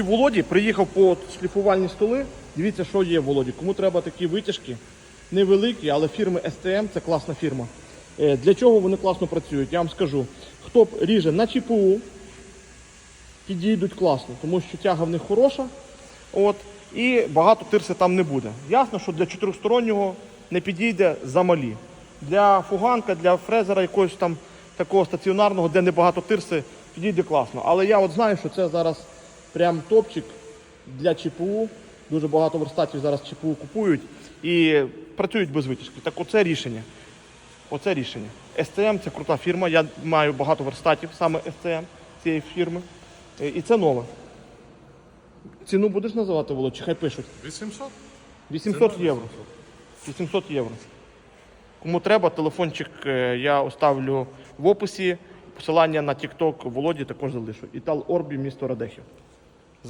Володі приїхав по шліфувальні столи. Дивіться, що є в Володі. Кому треба такі витяжки, невеликі, але фірми STM це класна фірма. Е, Для чого вони класно працюють? Я вам скажу. Хто ріже на ЧПУ, підійдуть класно, тому що тяга в них хороша. От, і багато тирси там не буде. Ясно, що для чотирьохстороннього не підійде замалі. Для фуганка, для фрезера якогось там такого стаціонарного, де небагато тирси, підійде класно. Але я от знаю, що це зараз прям топчик для ЧПУ. Дуже багато верстатів зараз ЧПУ купують і працюють без витяжки. Так оце рішення. Оце рішення. STM це крута фірма. Я маю багато верстатів саме STM цієї фірми. Е, І це нове. Ціну будеш називати, Володь, чи хай пишуть? 800? 800 євро. 800 євро. Кому треба, телефончик е, я оставлю в описі. Посилання на TikTok Володі також залишу. Італ Орбі, місто Радехів.